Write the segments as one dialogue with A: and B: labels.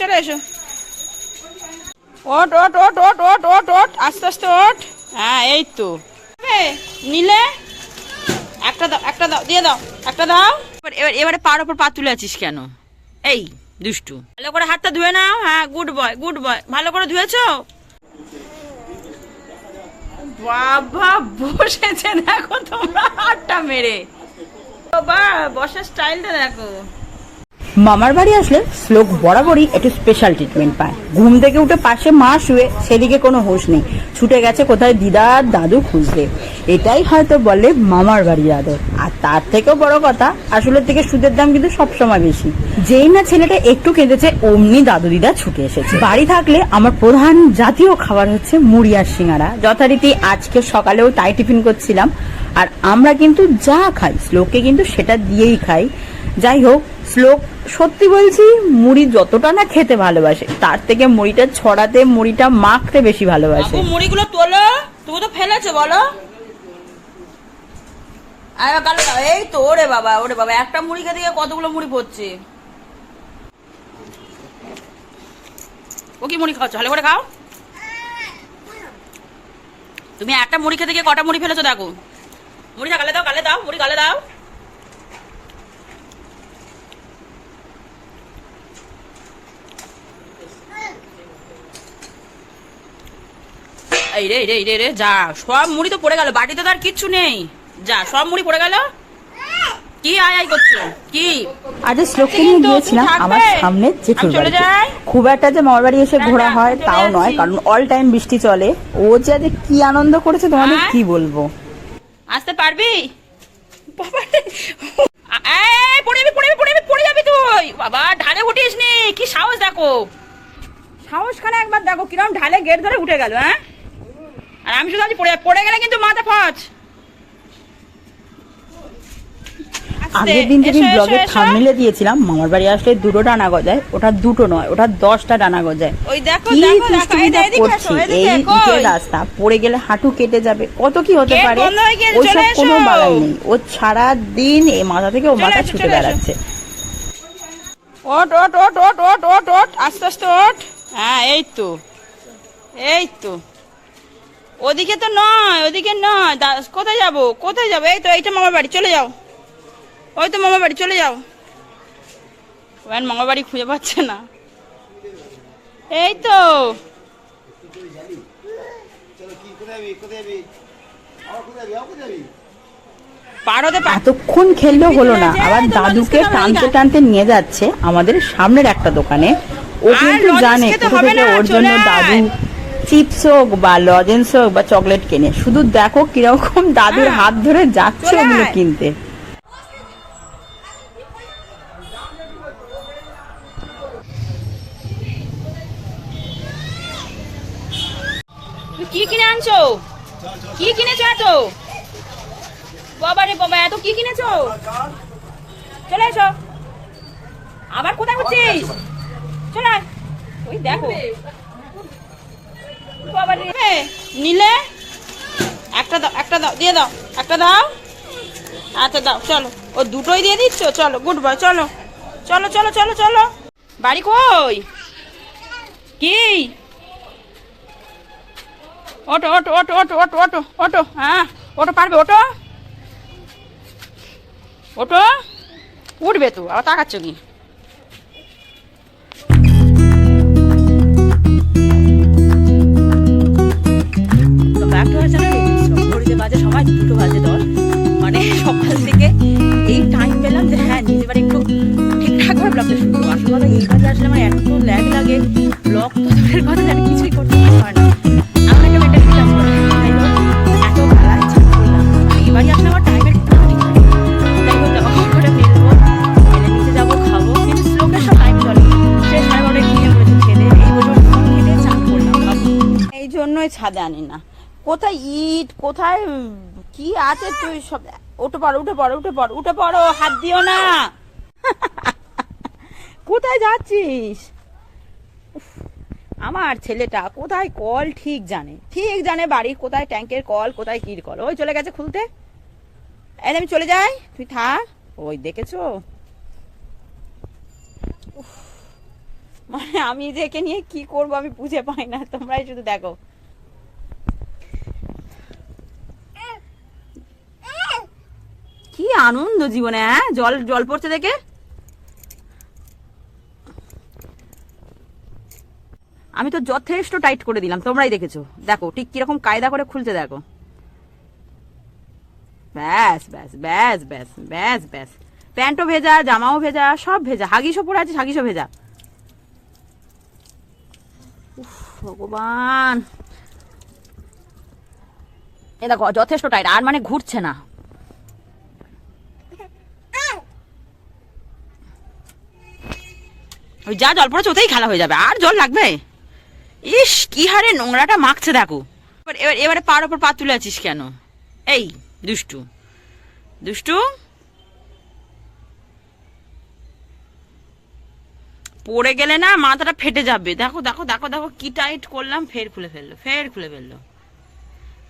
A: চলে এসো। ওট ওট ওট ওট ওট ওট ওট আস্তে আস্তে ওট হ্যাঁ এই তো। নিলে? একটা দাও একটা দাও, দিয়ে দাও, একটা দাও। এবার এবার পার ওপর পা তুলে আছিস কেন? এই, দুষ্টু। ভালো করে হাতটা ধুয়ে নাও হ্যাঁ গুড বয় গুড বয় ভালো করে ধুয়েছো? বাবা, বসেছে দেখো তোমরা হাতটা মেরে। বাবা, বসার স্টাইলটা দেখো।
B: মামার বাড়ি আসলে শ্লোক বরাবরই একটু স্পেশাল ট্রিটমেন্ট পায়। ঘুম থেকে উঠে পাশে মা শুয়ে, সেদিকে কোনো হোশ নেই। ছুটে গেছে কোথায় দিদার দাদু খুঁজতে। এটাই হয়তো বলে মামার বাড়ির আদর। আর তার থেকেও বড় কথা আসলে থেকে সুদের দাম কিন্তু সবসময় বেশি। যেই না ছেলেটা একটু কেঁদেছে, অমনি দাদু দিদা ছুটে এসেছে। বাড়ি থাকলে আমার প্রধান জাতীয় খাবার হচ্ছে মুড়ি আর সিঙ্গারা। যথারীতি আজকে সকালেও তাই টিফিন করছিলাম। আর আমরা কিন্তু যা খাই, শ্লোককে কিন্তু সেটা দিয়েই খাই। যাই হোক, শ্লোক সত্যি বলছি, মুড়ি যতটা না খেতে ভালোবাসে, তার থেকে মুড়িটা ছড়াতে, মুড়িটা মাখতে বেশি ভালোবাসে।
A: মুড়িগুলো তোলো, তুমি তো ফেলেছো, বলো। এই তো, ওরে বাবা ওরে বাবা, একটা মুড়ি খেতে গিয়ে কতগুলো মুড়ি পড়ছে? ও কি মুড়ি খাচ্ছ ভালো করে খাও। তুমি একটা মুড়ি খেতে গিয়ে কটা মুড়ি ফেলেছো, দেখো। মুড়িটা গালে দাও গালে দাও, মুড়ি গালে দাও। এই রে রে রে রে যা। সব মুড়ি তো পড়ে গেল বাটিতে তো আর কিচ্ছু নেই। যা সব মুড়ি পড়ে গেল? কি আয় আয় করছ? কি?
B: আজ শ্লোককে নিয়ে গিয়েছিলাম আমার? সামনে জেঠুর
A: চলে
B: বাড়িতে খুব একটা যে মামার বাড়ি এসে ঘোরা হয় তাও নয় কারণ অল টাইম বৃষ্টি চলে। ও যে আজ কি আনন্দ করেছে তোমাদের
A: হ্যাঁ?
B: কি বলব?
A: আসতে পারবি। পড়ে যাবি পড়ে যাবি পড়ে যাবি পড়ে যাবি তুই। বাবা ঢালে উঠিস নি। কি সাহস দেখো। সাহস খানে একবার দেখো কিরম ঢালে গেট ধরে উঠে গেল হ্যাঁ? আর আমি শুধু পড়ে পড়ে গেলে কিন্তু মাথা ফচ।
B: আগের দিন যেদিন ব্লগে
A: এসো।
B: দিয়েছিলাম মামার বাড়ি আসলে দুটো ডানা গজায় ওটা দুটো নয় ওটা দশটা ডানা গজায়।
A: ওই দেখো
B: কি
A: এই
B: দুষ্টুমিটা করছি এই ইটের রাস্তা পড়ে গেলে হাঁটু কেটে যাবে কত কি হতে পারে?
A: গিয়েছে,
B: ওইসব কোনো বালাই নেই ও সারা দিন এ মাথা থেকে ও মাথা ছুটে বেড়াচ্ছে।
A: ওট ওট ওট ওট ওট ওট ওট আস্তে আস্তে ওট হ্যাঁ এই তো এই তো। ওদিকে তো নয় ওদিকে নয়। কোথায় যাব? কোথায় যাব? এই তো এইটা মামার বাড়ি চলে যাও। ওই তো মামার বাড়ি চলে যাও। ওয়ান মামার বাড়ি খুঁজে পাচ্ছে না। এই তো।
B: এতক্ষণ খেললেও হলো না। আবার দাদুকে টানতে টানতে নিয়ে যাচ্ছে আমাদের সামনের একটা দোকানে। ও কিন্তু জানে কোথা থেকে ওর জন্য দাদু চিপস হোক বা লজেন্স হোক বা চকলেট কেনে শুধু দেখো কীরকম দাদুর
A: হ্যাঁ।
B: হাত ধরে যাচ্ছে ওগুলো কিনতে।
A: কি কিনে আনছো? কি কিনেছো এত? বাবা রে বাবা এত কি কিনেছো? চলে এসো। আবার কোথায় হচ্ছিস? চলে ওই দেখো। নিলে? একটা দাও একটা দাও, দিয়ে দাও, একটা দাও। আচ্ছা দাও, চলো। ও দুটোই দিয়ে দিচ্ছ? চলো গুড বয় চলো। চলো চলো চলো চলো। বাড়ি কই? কি? Auto auto auto auto auto auto auto হ্যাঁ অটো পারবে, অটো? অটো? উঠবে তো, আবার তাকাচ্ছ কি? তো back to our channel, it is from ঘড়িতে বাজে সময় দুটো বাজে দশ। মানে সকাল থেকে এই টাইম পেলাম যে হ্যাঁ নিজেবার একটু ঠিকঠাক করে ব্লগটা শুরু করব। আসলে কথা এই কাজে আসলে আমার এত ল্যাগ লাগে। ব্লগ তো দূরের কথা কিছুই করতে পারি না। কোথায় ইট? কোথায় কি আছে তুই সব? উঠে পড়ো উঠে পড়ো উঠে পড়ো উঠে পড়ো, হাত দিও না। কোথায় যাচ্ছিস? আমার ছেলেটা কোথায় কল ঠিক জানে? ঠিক জানে বাড়ির কোথায় ট্যাঙ্কের কল, কোথায় কির কল। ওই চলে গেছে খুলতে। এই আমি চলে যাই, তুই থাক। ওই দেখেছ? মানে আমি যে একে নিয়ে কি করব আমি বুঝে পাই না। তোমরাই শুধু দেখো। আনন্দ জীবনে হ্যাঁ? জল জল পড়ছে দেখে? আমি তো যথেষ্ট টাইট করে দিলাম, তোমরাই দেখেছ। দেখো, ঠিক কীরকম কায়দা করে খুলছে, দেখো। ব্যাস ব্যাস ব্যাস ব্যাস ব্যাস ব্যাস। প্যান্টও ভেজা, জামাও ভেজা, সব ভেজা। হাগিসও পরে আছে, হাগিসও ভেজা। ভগবান। এ দেখো, যথেষ্ট টাইট, আর মানে ঘুরছে না। ওই যা জল পড়েছে ওতেই খেলা হয়ে যাবে। আর জল লাগবে? ইস, কি হারে নোংরাটা মাখছে দেখো। এবার, এবার- এবারে পার ওপর পা তুলে আছিস কেন? এই, দুষ্টু। দুষ্টু? পড়ে গেলে না মাথাটা ফেটে যাবে। দেখো দেখো দেখো দেখো কি টাইট করলাম, ফের খুলে ফেলল, ফের খুলে ফেলল।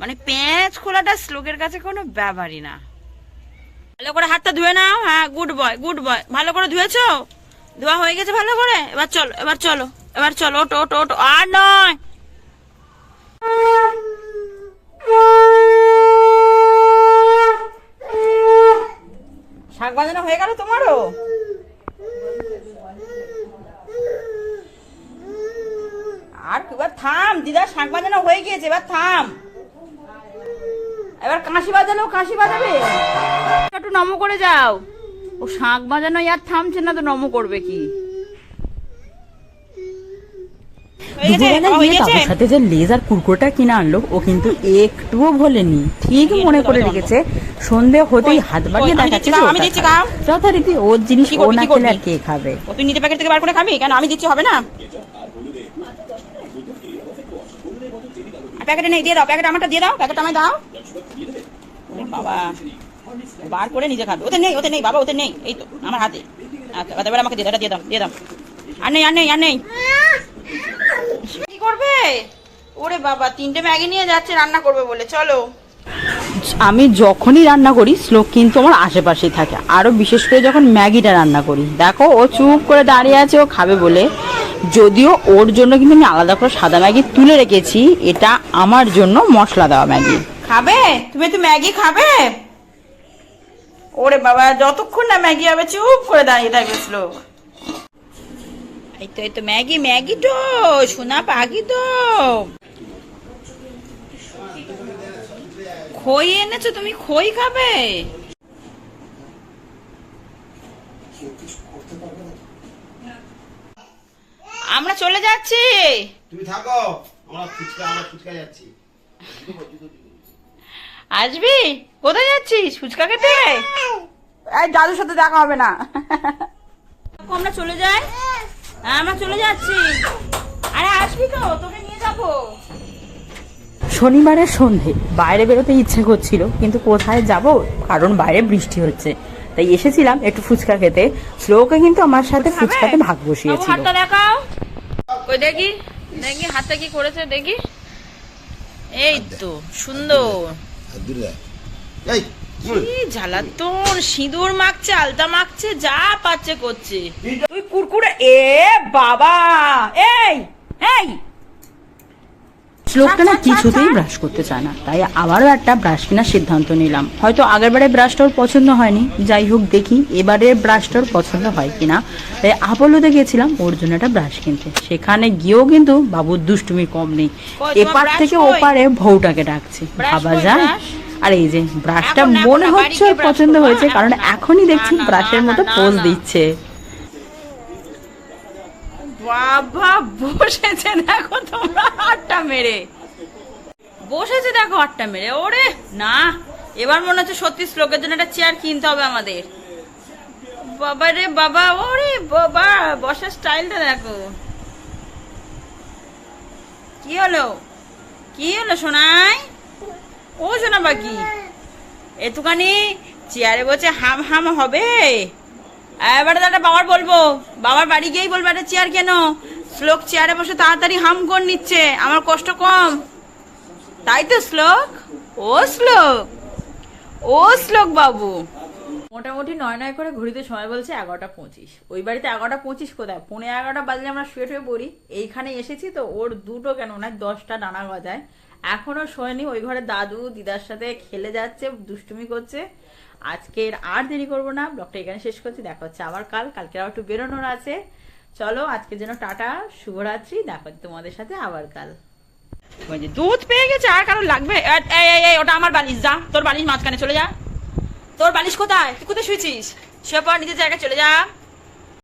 A: মানে পেঁচ খোলাটা শ্লোকের কাছে কোনো ব্যাপারই না। ভালো করে হাতটা ধুয়ে নাও। হ্যাঁ গুড বয় গুড বয় ভালো করে ধুয়েছো? ধোয়া হয়ে গেছে ভালো করে? এবার চলো এবার চলো এবার চলো ওটো ওটো ওটো আর নয়। শাক বাজানো হয়ে গেল তোমারও? আর এবার থাম, দিদা, শাক বাজানো হয়ে গিয়েছে, এবার থাম। এবার কাশি বাজানো, কাশি বাজাবে। একটু নমো করে যাও। ও শাক বাজানো আর থামছে না তো নমো করবে কি?
B: দুপুরবেলা গিয়ে
A: গেছে?
B: সাথে যে লেজার কুরকুরটা কিনে আনলো ও কিন্তু একটুও ভোলেনি। ঠিক মনে করে রেখেছে। সন্ধে হতেই হাত বাড়িয়ে
A: আমি
B: দেখাচ্ছে। যথারীতি ওর জিনিস ও না
A: কি
B: খেলে আর কে খাবে?
A: ও তুই নিজে প্যাকেট থেকে বার করে খাবি? কেন? আমি দিচ্ছি হবে না? প্যাকেটে নেই দিয়ে দাও প্যাকেট আমারটা দিয়ে দাও প্যাকেট আমায় দাও। বাবা। বার করে নিজে খাবে। ওতে নেই ওতে নেই বাবা ওতে নেই। এই তো আমার হাতে। আচ্ছা এবার আমাকে দিয়ে দাও দিয়ে দাও দিয়ে দাও। আর নেই আর নেই আর নেই। কি করবে? ওরে বাবা তিনটে ম্যাগি নিয়ে যাচ্ছে রান্না করবে বলে। চলো।
B: আমি যখনই রান্না করি শ্লোক কিন্তু আমার আশেপাশেই থাকে। আরও বিশেষ করে যখন ম্যাগিটা রান্না করি। দেখো ও চুপ করে দাঁড়িয়ে আছে ও খাবে বলে। যদিও ওর জন্য কিন্তু আমি আলাদা করে সাদা ম্যাগি তুলে রেখেছি। এটা আমার জন্য মশলা দেওয়া ম্যাগি।
A: খাবে? তুমি তো ম্যাগি খাবে? ওরে বাবা যতক্ষণ না ম্যাগি হবে চুপ করে দাঁড়িয়ে থাকবে শ্লোক। এই তো এই তো ম্যাগি ম্যাগি তো সোনা পাগি তো। খই এনেছো তুমি খই খাবে? আমরা চলে যাচ্ছি।
C: তুমি থাকো আমরা ফুচকা আমরা ফুচকা যাচ্ছি।
A: আসবি? কোথায় যাচ্ছিস? ফুচকা খেতে? এই দাদুর সাথে দেখা হবে না। আমরা চলে যাই। হ্যাঁ, আমরা চলে যাচ্ছি। আরে আসবি তো তোকে নিয়ে যাব।
B: শনিবারের সন্ধে। বাইরে বেরোতে ইচ্ছে করছিল কিন্তু কোথায় যাব? কারণ বাইরে বৃষ্টি হচ্ছে। তাই এসেছিলাম একটু ফুচকা খেতে। শ্লোকে কিন্তু আমার সাথে? ফুচকাতে ভাগ বসিয়েছিল।
A: হাতটা দেখাও। কই দেখি? দেখি হাতটা কি করেছে? দেখি। এই তো সুন্দর।
C: এই
A: কি জ্বালাতন সিঁদুর মাখছে আলতা মাখছে যা পাচ্ছে করছে। তুই কুরকুরে এ বাবা এই এই।
B: শ্লোকটা না কিছুতেই ব্রাশ করতে চায় না। তাই আবারও একটা ব্রাশ কেনার সিদ্ধান্ত নিলাম। হয়তো আগেরবারে ব্রাশটা ওর পছন্দ হয়নি। যাই হোক দেখি এবারে ব্রাশটা ওর পছন্দ হয় কিনা। তাই আপলোতে গেছিলাম ওর জন্য একটা ব্রাশ কিনতে। সেখানে গিয়েও কিন্তু বাবুর দুষ্টুমি কম নেই। এপার থেকে ওপারে ভৌটাকে ডাকছে। ভাবা যায়? আর এই যে ব্রাশটা মনে হচ্ছে পছন্দ হয়েছে কারণ এখনই দেখছি ব্রাশের মতো পোজ দিচ্ছে।
A: বাবা, বসেছে দেখো তোমরা, আটটা মেরে। বসেছে দেখো আটটা মেরে, ওরে না, এবার মনে হচ্ছে সত্যি শ্লোকের জন্য একটা চেয়ার কিনতে হবে আমাদের। বাবা রে বাবা, ওরে বাবা, বসার স্টাইলটা দেখো। কি হলো? কি হলো সোনাই? ও সোনা বাকি একটুখানি চেয়ারে বসে হাম হাম হবে? এবারে দাদা, বাবার বলব। বাবার বাড়ি গিয়েই বলব একটা চেয়ার কেন? শ্লোক চেয়ারে বসে তাড়াতাড়ি হাম করে নিচ্ছে, আমার কষ্ট কম। তাই তো শ্লোক? ও শ্লোক। ও শ্লোক বাবু। মোটামুটি নয় নয় করে ঘড়িতে সময় বলছে এগারোটা পঁচিশ। ওই বাড়িতে এগারোটা পঁচিশ কোথায়? পনেরো এগারোটা বাজলে আমরা শুয়ে শুয়ে পড়ি। এইখানে এসেছি তো, ওর দুটো কেন? না দশটা ডানা গজায়। এখনও শোয়নি, ওই ঘরে দাদু দিদার সাথে খেলে যাচ্ছে, দুষ্টুমি করছে। আজকের আর দেরি করব না, ব্লগটা এখানে শেষ করছি, দেখা হচ্ছে আবার কাল কালকে আবার একটু বেরোনোর আছে। চলো, আজকের যেন টাটা, শুভরাত্রি, দেখো তোমাদের সাথে আবার কাল। দুধ পেয়ে গেছে, আর কারও লাগবে? ওটা আমার বালিশ, যা, তোর বালিশ মাঝখানে চলে যা। তোর বালিশ কোথায়? তুই কোথায় শুয়েছিস? শুয়ে পর নিজের জায়গায় চলে যা।